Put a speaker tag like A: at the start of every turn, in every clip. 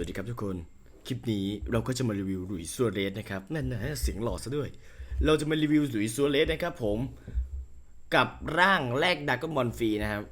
A: วัสดีครับทุกคน คลิปนี้เราก็จะมารีวิวหลุยส์ซัวเรสนะครับนั่นนะเสียงหล่อซะด้วย เราจะมารีวิวหลุยส์ซัวเรสนะครับผมกับร่างแรกดักก็บอลฟรีนะครับ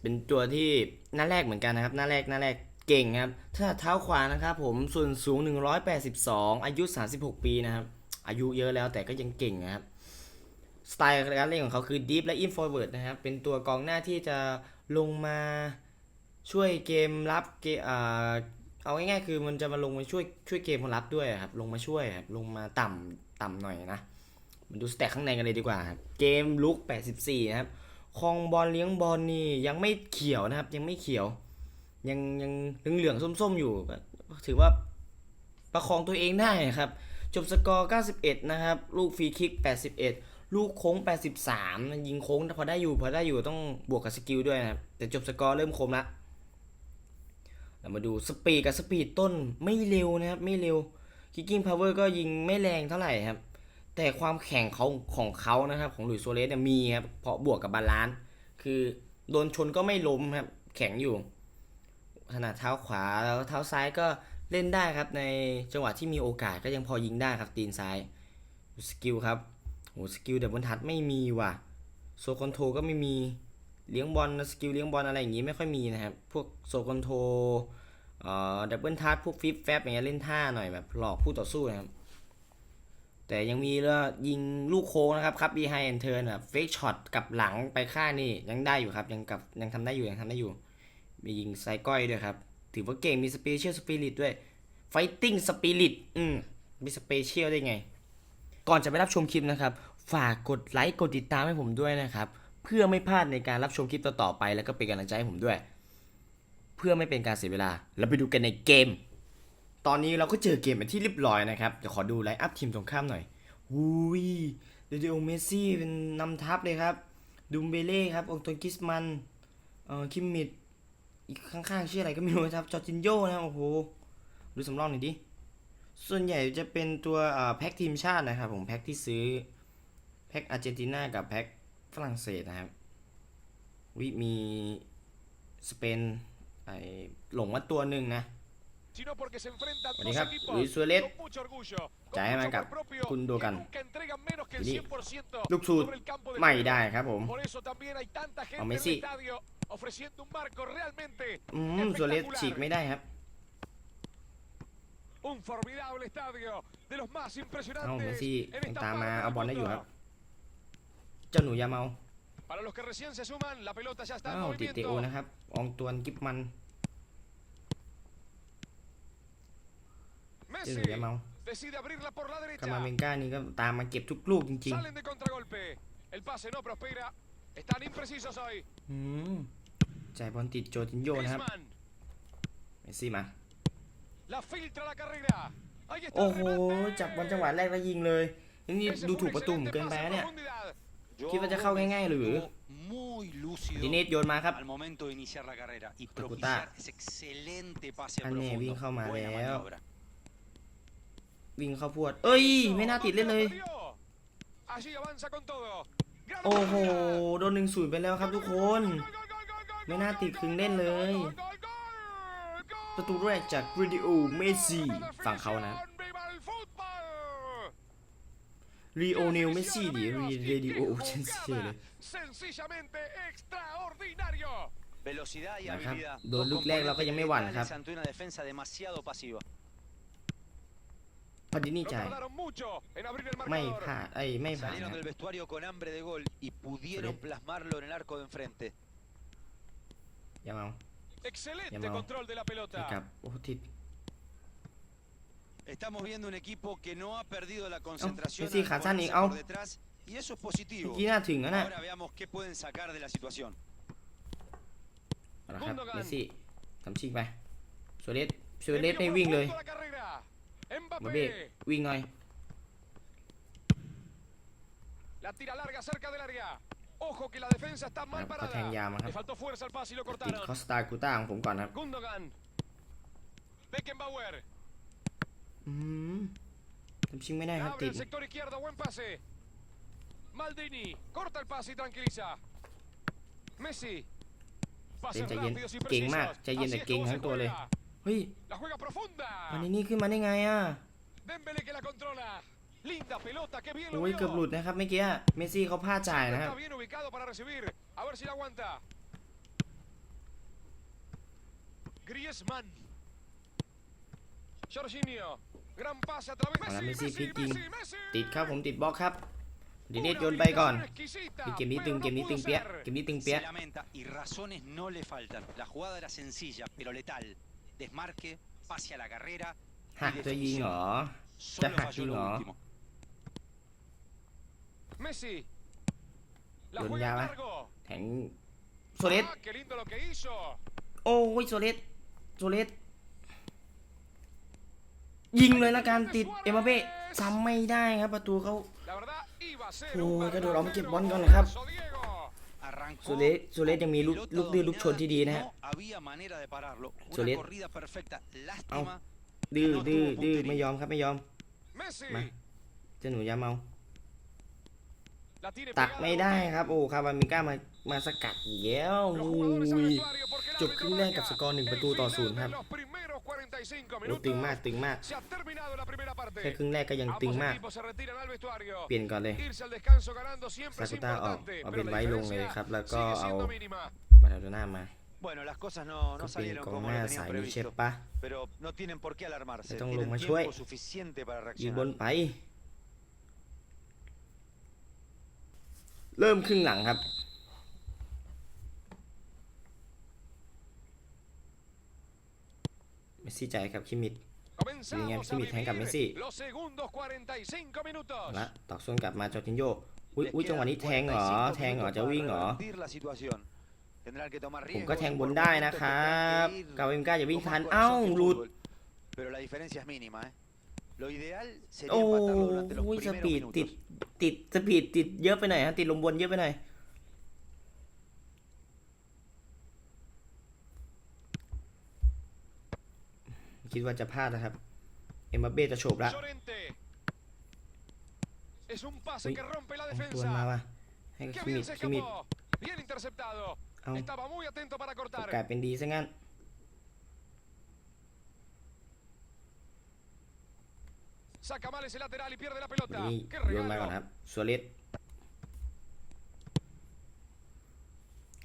A: เป็นตัวที่หน้าแรกเหมือนกันนะครับ หน้าแรกหน้าแรกเก่งครับ ถ้าเท้าขวานะครับผมส่วนสูง 182 อายุ 36 ปีนะครับ อายุเยอะแล้วแต่ก็ยังเก่งนะครับสไตล์การเล่นของเขาคือ deep และ in forward นะครับ เป็นตัวกองหน้าที่จะลงมาช่วยเกมรับเกมอ่า เอาง่ายๆคือมันจะมาลงมาช่วยช่วยเกมคนรับด้วยครับ ลงมาช่วยครับลงมาต่ำต่ำหน่อยนะมาดูสแต็กข้างในกันเลยดีกว่าครับเกมลุก 84นะครับคองบอลเลี้ยงบอลนี่ยังไม่เขียวนะครับ ยังไม่เขียว ยังยังเหลืองๆส้มๆอยู่ถือว่าประคองตัวเองได้ครับ จบสกอร์ 91 นะครับ ลูกฟรีคิก 81 ลูกโค้ง 83 ยิงโค้งพอได้อยู่พอได้อยู่ต้องบวกกับสกิลด้วยนะครับแต่จบสกอร์เริ่มคมละ เรามาดูสปีดกับสปีดต้นไม่เร็วนะครับไม่เร็วคิกกิ้งพาวเวอร์ก็ยิงไม่แรงเท่าไหร่ครับ แต่ความแข็งเขาของเขานะครับของหลุยส์โซเลสเนี่ยมีครับเพราะบวกกับบาลานซ์คือโดนชนก็ไม่ล้มครับแข็งอยู่ขนาดเท้าขวาแล้วเท้าซ้ายก็เล่นได้ครับในจังหวะที่มีโอกาสก็ยังพอยิงได้ครับตีนซ้ายสกิลครับโหสกิลเดบนทัดไม่มีว่ะโซคอนโทรก็ไม่มี เลี้ยงบอลสกิลเลี้ยงบอลอะไรอย่างงี้ไม่ค่อยมีนะครับ พวกโซคอนโทรเอ่อดับเบิลทัดพวกฟิปแฟบอย่างเงี้ยเล่นท่าหน่อยแบบหลอกคู่ต่อสู้นะครับ แต่ยังมีเรื่องยิงลูกโค้งนะครับครับ behind and turn แบบเฟกช็อตกับหลังไปข้างนี่ยังได้อยู่ครับ ยังกับยังทำได้อยู่ยังทำได้อยู่ มียิงไซก้อยด้วยครับ ถือว่าเก่งมีสเปเชียลสปิริตด้วยไฟติ้งสปิริตอืมมีสเปเชียลได้ไง ก่อนจะไปรับชมคลิปนะครับ ฝากกดไลค์กดติดตามให้ผมด้วยนะครับ เพื่อไม่พลาดในการรับชมคลิปต่อๆไป แล้วก็เป็นกำลังใจให้ผมด้วย เพื่อไม่เป็นการเสียเวลาแล้วไปดูกันในเกม ตอนนี้เราก็เจอเกมเป็นที่เรียบร้อยนะครับเดี๋ยวขอดูไลน์อัพทีมตรงข้ามหน่อยวุ้ยเดเดโอเมสซี่เป็นนำทัพเลยครับดูมเบเล่ครับองตวนกิสมันเอ่อคิมมิดอีกข้างๆชื่ออะไรก็ไม่รู้นะครับจอร์จินโยนะโอ้โหดูสำรองหน่อยดิส่วนใหญ่จะเป็นตัวเอ่อแพ็กทีมชาตินะครับผมแพ็กที่ซื้อแพ็กอาร์เจนตินากับแพ็ก ฝรั่งเศสนะครับวิมีสเปนไอหลงมาตัวหนึ่งนะ
B: sino porque se enfrentan
A: Bueno,
B: dos
A: hija,
B: equipos
A: Luis Suárez.
B: con mucho orgullo, con
A: Ya,
B: mucho
A: venga,
B: amor propio,
A: Gundogan.
B: que nunca entregan menos que el
A: Vení.
B: 100%
A: ลูกชูด
B: sobre el campo de
A: ไม่
B: juego.
A: ได้ครับผม
B: Por eso también hay tanta gente
A: Ao
B: en el
A: Messi.
B: estadio ofreciendo un marco realmente
A: อืมส่วนเลสฉีกไม่ได้ครับ
B: un formidable estadio de los más
A: เอ้า
B: impresionantes
A: เมสซี่
B: en
A: ยัง
B: esta
A: ตามมา
B: parte
A: เอา
B: del
A: บอลได้อยู่
B: mundo.
A: ครับ เจ้าหนูยาเมา
B: Para los que recién se suman, la pelota ya está en
A: อ้าวติดเตโอ
B: movimiento.
A: นะครับ อองตวนกิบมัน เจ้าหนู
B: Messi
A: ยาเมา
B: decide abrirla por la
A: กามา
B: derecha.
A: เมงก้านี่ก็ตามมาเก็บทุกลูกจริง
B: Salen de contragolpe. El pase no prospera. Están imprecisos hoy.
A: ๆอืมจ่ายบอลติดโจตินโยนะครับ
B: Griezmann
A: เมสซี่มา
B: la filtra la carrera. Ahí está
A: โอ้
B: el
A: โห
B: remate.
A: จับบอลจังหวะแรกแล้วยิงเลย นี่
B: Ese
A: ดู
B: fue
A: ถู
B: un
A: กประตูผม
B: excelente
A: เกินไป
B: pase
A: นะ
B: en
A: เนี่ย
B: profundidad.
A: คิดว่าจะเข้าง่ายๆหรือ
C: Muy lúcido
A: ดิเนตโยนมาครับ
C: al momento de iniciar la carrera y
A: Ejecutar.
C: propiciar ese excelente pase
A: Ah, ne,
C: profundo.
A: bien เข้ามา
C: Buena
A: แล้ว
C: maniobra.
A: วิ่งเข้าพวด เอ้ย ไม่น่าติดเล่นเลย
B: Allí avanza con todo. Gran
A: โอ้โห
B: oportunidad.
A: โดนหนึ่งศูนย์ไปแล้วครับทุกคน
B: Gol, gol, gol, gol, gol,
A: ไม่น่าติดครึ่งเล่นเลย
B: gol, gol, gol, gol.
A: ประตูแรกจากวิดีโอเมสซี่ฝั่งเขานะ
B: Viva el fútbol.
A: รีโอเนลเมสซี่ดิรีเรดิโอเชนซี่เลย
B: Sencillamente extraordinario.
C: Velocidad y
A: Ajá.
C: habilidad.
A: Dos
C: Dos
A: look leg, lo que ya me van,
C: componentes
A: ajá.
C: ante una defensa demasiado pasiva.
A: พอดินี่
B: No
A: จ่าย
B: tardaron mucho en abrir el
A: ไม่
B: marcador.
A: พลาดไอ้ยไม่ผ่าน
C: Salieron
A: ครับ
C: del vestuario con hambre de gol y pudieron
A: Excelente.
C: plasmarlo en el arco de enfrente.
A: อย่าเมา
B: Excelente
A: Llamado.
B: control de la
A: นะ
B: pelota.
A: ครับโอ้ทิศ
C: Estamos viendo un equipo que no ha perdido la concentración
A: Messi,
C: al
A: Hazani,
C: ponerse
A: au.
C: por detrás y eso es
A: เมื่
C: positivo.
A: อกี้น่าถึงแล้วนะ
C: Ahora veamos qué pueden sacar de la situación.
A: เอาละครับ
B: Gundogan
A: เมสซี่ทำชิงไปโซเลสโซเลสไม่วิ่งเลย
B: Profundo la carrera.
A: มาเบ้
B: Mbappé
A: วิ่งหน่อย
B: la tira larga cerca del área. Ojo que la defensa está mal
A: ครับเขาแทง
B: parada.
A: ยาวมาครั
B: Le
A: บ
B: faltó fuerza al pase y lo
A: ติด
B: cortaron.
A: คอสตากูต้าของผมก่อนครับ
B: Gundogan. Beckenbauer.
A: อืมทำชิงไม่ได้ครับ
B: Abre
A: ติด
B: el sector izquierdo. Buen pase. Maldini. Corta el pase y tranquiliza. Messi.
A: เล่น
B: Pases
A: ใจเย็น
B: rápidos y
A: เก่งมาก
B: precisos.
A: ใจเย็น
B: Así
A: แต่
B: es
A: เก่ง
B: como
A: ทั้
B: se
A: งตัวเลย
B: juega.
A: เฮ้ย
B: La juega profunda.
A: วันนี้นี่ขึ้นมาได้ไงอะ
B: Dembélé que la controla. Linda pelota, que bien lo
A: โอ้ย
B: vio.
A: เกือบหลุดนะครับเมื่อกี้เมสซี่เขาพลาดจ่ายนะครับ
B: Está bien ubicado para recibir. A ver si la aguanta. Griezmann. Jorginho. Gran pase a través de
A: Ahora
B: Messi,
A: Messi,
B: Messi,
A: picking.
B: Messi, Messi.
A: ติดครับผมติดบล็อกครับดิเนต
B: Una
A: โยนไปก่อน
B: habilitación exquisita,
A: เกมนี้
B: pero
A: ตึง
B: no
A: เกมนี้
B: pudo
A: ตึงเปี้ย
B: ser.
A: เกมนี้ตึง
C: Se
A: เปี้ย
C: lamenta y razones no le faltan. La jugada era sencilla, pero letal. Desmarque, pase a la carrera.
A: หักจะยิงเหรอ
C: Solo
A: Ajá,
C: falló lo
A: sí, no.
C: último.
B: Messi. La
A: Luôn
B: juega
A: ra ba.
B: largo.
A: แทงโซเลส
B: Ah, qué lindo lo que hizo.
A: โอ้ยโซเลสโซเลส ยิงเลยละกันติดเอ็มบัปเป้ซ้ำไม่ได้ครับประตูเขา
B: La verdad, iba a ser
A: Oh,
B: un
A: que duró un
B: verdadero
A: tiempo, ¿no? Jap.
B: golazo, Diego.
C: Arrancó.
A: โซเลสโซเลสยังมีลูก
C: pelota
A: ลูกดื้อลูกชน
C: dominada
A: ที่ดีนะฮะ
C: No había manera de pararlo. Una
A: Soler.
C: corrida perfecta. Lástima.
A: ดื้อ
C: no
A: ดื้อ
C: tuvo
A: ดื้อ
C: puntería.
A: ไม่ยอมครับไม่ยอม
B: Messi.
A: Ma. เจ้าหนูอยาเมา
B: La tiene
A: ตัก
B: pegada
A: ไม่
B: al
A: ได้
B: bote.
A: ครับโอ้คาบามิก้ามามาสกัดอีกแล้ว
B: Los
A: โอ้
B: jugadores al
A: ย
B: vestuario porque el
A: จบค
B: árbitro
A: รึ่งแรกกับ
B: marca
A: สกอร์หนึ่งประตู
B: el
A: ต่อ
B: final
A: ศูนย์ครับ
B: de los primeros 45
A: โอ้
B: minutos.
A: ตึงมากตึงมาก
B: Se ha terminado la primera parte.
A: แค่ครึ่งแรกก็ยังตึง
B: Ambos
A: มาก
B: equipos se retiran al vestuario.
A: เปลี่ยนก่อนเลย
B: Irse al descanso ganando siempre
A: ซา
B: es
A: กุต้าออก
B: importante,
A: เอา
B: pero
A: เป็น
B: la
A: ไว้ลงเลย
B: diferencia
A: ครับ แล้วก็
B: sigue
A: เอา
B: siendo mínima.
A: บาร์เซโลนามา
C: Bueno, las cosas no,
A: ก็
C: no
A: เป็น
C: salieron
A: กอง
C: como
A: หน้า
C: lo
A: สาย
C: tenían
A: นี้ใช่
C: previsto.
A: ปะ
C: Pero no tienen por qué alarmarse.
A: Están
C: Tienen
A: los
C: tiempo
A: Machuey.
C: suficiente para
A: ยิงบน
C: reaccionar.
A: ไป เริ่มครึ่งหลังครับ เมสซี่จ่ายครับคิมิด
B: Comenzamos
A: Bien,
B: a
A: Kimmich, venga,
B: vivir
A: Messi.
B: los segundos 45 minutos.
A: เอาละตอกส่วนกลับมาจอร์จินโยอุ้ย
C: Les
A: อุ้ยจังหวะ
C: quedan
A: นี้แทงเหรอ
C: 45
A: แทงเหรอ
C: minutos
A: จะวิ่งเหรอ
C: para revertir la situación. Tendrán que tomar
A: ผมก็
C: riesgos
A: แทง
C: y
A: บ
C: por
A: นได้นะ
C: momentos
A: ครับ
C: tendrán que ir
A: กาเวมก้าอย่าวิ่ง
C: con
A: ทัน
C: más
A: เอ้า
C: corazón que
A: หลุด
C: Lo ideal
A: โอ้
C: sería empatarlo durante los
A: ยส
C: primeros
A: ปีดติด
C: minutos.
A: ติดสปีดติดเยอะไปหน่อยฮะติดลมบนเยอะไปหน่อย คิดว่าจะพลาดนะครับ เอ็มบัปเป้จะโฉบละ
B: Llorente. Es un pase
A: Uy,
B: que rompe la
A: เอาตัวนมา
B: defensa.
A: ว่ะให้กับ
B: Qué
A: คิมิ
B: bien
A: ด
B: se
A: คิมิด
B: escapó. Bien interceptado.
A: เอา
B: Estaba muy atento para
A: กลาย
B: cortar.
A: เป็นดีซะงั้น
B: Saca mal ese lateral y pierde la pelota.
A: นี่
B: Qué
A: โยนมาก่อน
B: regalo.
A: ครับสวเลส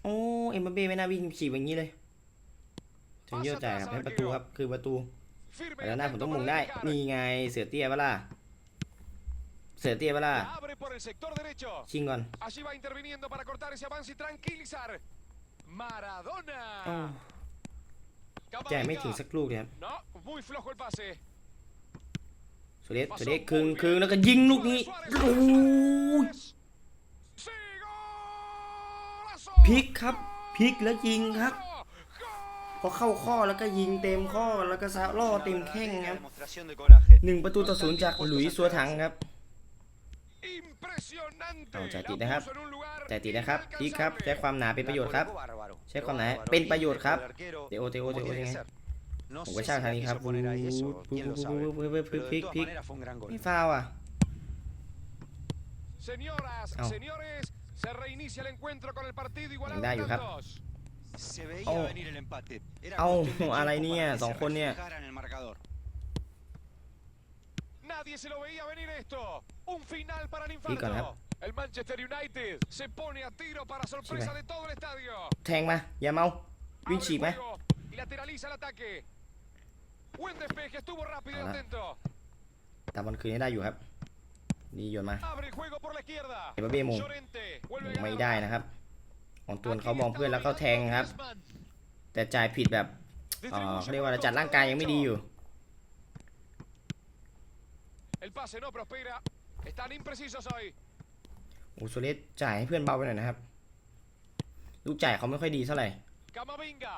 A: โอ้เอ็มบัปเป้ไม่น่าวิ่งฉีบอย่างนี้เลยถึงเยอะจ่ายครับให้ประตูครับคือประตู
B: Firme
A: ไป
B: y
A: แล้วหน้าผม
B: atento
A: ต้องม
B: para
A: งได้
B: despejar.
A: นี่ไงเสือเตี้ยปะล่ะเสือเตี้ยปะล่ะ
B: La abre por el sector derecho.
A: ชิงก่อน
B: Allí va interviniendo para cortar ese avance y tranquilizar. Maradona.
A: โอ้
B: Camavinga.
A: แจกไม่ถึงสักลูกเลยครับ
B: No, muy flojo el pase.
A: สเลสสเลสคึงคึงแล้วก็ยิงลูกนี้โอ้ยพลิกครับพลิกแล้วยิงครับ พอเข้าข้อแล้วก็ยิงเต็มข้อแล้วก็ซะล่อเต็มแข้งครับหนึ่งประตูต่อศูนย์จากหลุยส์ัวถังครับ
B: Impresionante.
A: เอาจ่ายติดนะครับ
B: puso en un lugar
A: แต่ติดนะครับพลิกครับใช้ความหนาเป็นประโยชน์ครับ ใช้ความหนาเป็นประโยชน์ครับเตโอเตโอเตโอยังไง ผม
C: sé
A: ก็
C: si
A: ช่างทาง
C: la
A: นี้ครับ
C: quiso poner ahí eso, quién lo sabe.
A: ปึ๊บปึ๊บปึ๊บ
C: Pero
A: พลิ
C: de
A: ก
C: todas
A: พลิก
C: maneras fue un gran gol.
A: ไม่ฟาวอะ
B: Señoras,
A: Au.
B: señores, se reinicia el encuentro con el partido igualado
A: Venga,
B: en
A: Yuhap.
B: tantos.
C: Se veía
A: Oh.
C: venir el empate. Era
A: Au,
C: cuestión de
A: อะไร
C: tiempo
A: เนี่ย
C: para que
A: สอง
C: se
A: คนเนี่ย
C: reflejara en el marcador.
B: Nadie se lo veía venir esto. Un final para el
A: con
B: infarto.
A: Hap.
B: El Manchester United se pone a tiro para sorpresa
A: va.
B: de todo el estadio.
A: แทงมาอย่าเมาวิ่ง
B: Abre
A: ฉีกไหม
B: juego y lateraliza el ataque. Buen despeje, estuvo rápido y
A: Ahora.
B: atento.
A: ตามบอลคืนให้ได้อยู่ครับดีโยนมา
B: Abre el juego por la izquierda.
A: Mbappé, Mo.
B: Llorente vuelve a
A: ไม่
B: ganar.
A: ได้นะครับของตัวน
B: Aquí
A: เขามอง
B: está
A: เพื่อนแล้วเขาแทง
B: dominando
A: ครับ
B: Griezmann.
A: แต่จ่ายผิดแบบเอ่อ
B: Distribuye
A: เขาเรียกว่า
B: por el
A: จัดร่างกายยังไม่ดีอยู่
B: El pase no prospera. Están imprecisos hoy.
A: โอ้โซเลสจ่ายให้เพื่อนเบาไปหน่อยนะครับ ลูกจ่ายเขาไม่ค่อยดีเท่าไหร่
B: Camavinga.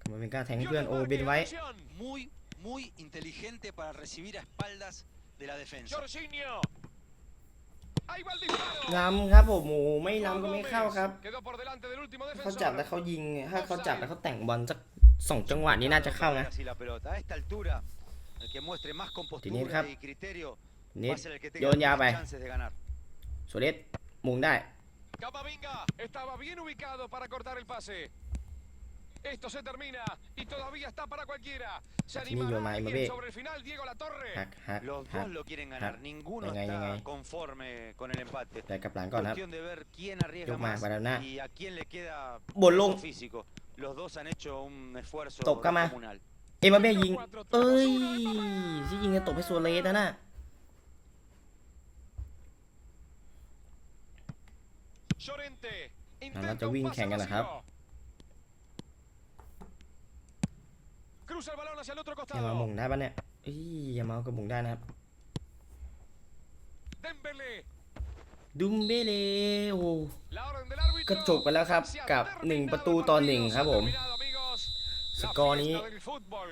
A: กำลังเป็นกล้าแทงให้
B: Dio
A: เพื่อน
B: el
A: โอ้
B: marque
A: เบน
B: de
A: ไว้
B: acción.
C: Muy, muy inteligente para recibir a espaldas de la defensa.
B: Jorginho. Ahí va el disparo.
A: ล้ำครับผมโอ้ไม่ล้ำก็
B: Juan
A: ไม่เข้า
B: Gómez
A: ครับ
B: Quedó por delante del último
A: เขาจับ
B: defensor.
A: แล้วเขายิง ถ้าเขาจับแล้วเขาแต่งบอลสักสองจังหวะนี้น่าจะเข้านะ
C: Así la pelota. A esta altura, el que muestre más
A: Tiene
C: compostura
A: Hap.
C: y criterio
A: นิ
C: va
A: ด
C: a ser el que
A: โย
C: tenga
A: นยาวไป
C: más chances de ganar.
A: โซเลสมุงได้
B: Camavinga estaba bien ubicado para cortar el pase. Esto se termina y todavía está para cualquiera. Se
A: Aquí ni yo,
B: animará
A: Mae, me
B: alguien
A: ve.
B: sobre el final Diego La Torre.
A: หักหัก
C: Los
A: หัก
C: dos lo quieren ganar,
A: Ah,
C: ninguno
A: venga,
C: está
A: venga.
C: conforme con el empate.
A: แต่กลับหลังก่อนครับ
C: Cuestión de ver quién arriesga
A: Yo más,
C: más
A: para nada.
C: y a quién le queda
A: Bolón.
C: peso físico. Los dos han hecho un esfuerzo
A: Top cama.
C: comunal.
A: เอ็มบัปเป้ยิง เอ้ยที่ยิงจะตกให้ซัวเรสนะน่ะ
B: Llorente.
A: Ahora
B: Intenta
A: te
B: un
A: win
B: pase
A: Kengan,
B: vacío. Cruza el balón hacia el otro
A: อย่ามาหม
B: costado.
A: งได้ปะเนี่ยเอ้ยอย่ามาเอากระบุงได้นะครับ
B: Dembélé.
A: ดุมเบเลโอ้
B: La orden del árbitro.
A: ก็จบไปแล้วครับ
B: Se ha
A: กับ
B: terminado
A: 1 ประตูต่อ1ครับผม
B: terminado, amigos.
A: ส
B: La
A: กอร์นี้
B: fiesta del fútbol.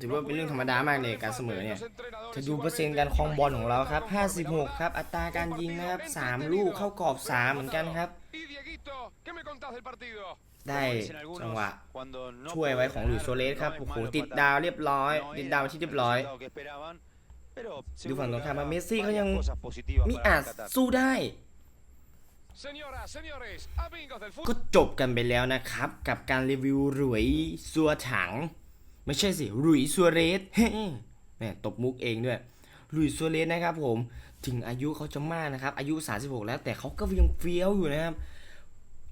A: ถือว่าเป็นเรื่องธรรมดามากเลยการเสมอเนี่ย
B: Los entrenadores
A: จะดูเปอร์เซ็นต์การครองบอลของเราครับ 56 ครับ อัตราการยิงนะครับ 3 ลูกเข้ากรอบ 3 เหมือนกันครับ
B: Y Dieguito, ¿qué me contás del partido?
A: ได้
C: Como dicen algunos,
A: จังหวะ
C: cuando no
A: ช่วยไว้ของหลุยส์โซเลสครับ
C: no es
A: โอ้โห
C: malo
A: ติด
C: empatar.
A: ดาวเรียบร้อย
C: No
A: ติด
C: era
A: ดาวที่เรียบร้อย
C: el resultado que esperaban, pero
A: ดูฝั่งตรงข้ามมา
C: seguro
A: เม
C: que
A: สซี่เขา
C: habrá
A: ยัง
C: varias cosas positivas
A: มี
C: para
A: อาจ
C: rescatar.
A: สู้ได้
B: Señoras, señores, amigos del
A: ก็
B: fútbol.
A: จบกันไปแล้วนะครับ กับการรีวิวหลุยซัวถัง ไม่ใช่สิหลุยซัวเรสแหม่ตบมุกเองด้วยหลุยซัวเรสนะครับผมถึงอายุเขาจะมากนะครับ อายุ 36 แล้วแต่เขาก็ยังเฟี้ยวอยู่นะครับ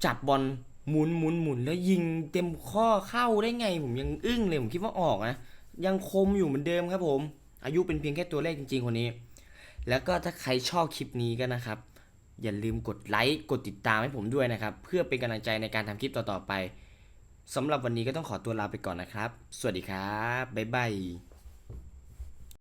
A: จับบอล หมุนหมุนหมุนแล้วยิงเต็มข้อเข้าได้ไง ผมยังอึ้งเลยผมคิดว่าออกนะยังคมอยู่เหมือนเดิมครับผม อายุเป็นเพียงแค่ตัวเลขจริง ๆ คนนี้ แล้วก็ถ้าใครชอบคลิปนี้ก็นะครับ อย่าลืมกดไลค์กดติดตามให้ผมด้วยนะครับ เพื่อเป็นกำลังใจในการทำคลิปต่อๆไปสำหรับวันนี้ก็ต้องขอตัวลาไปก่อนนะครับ สวัสดีครับบ๊ายบาย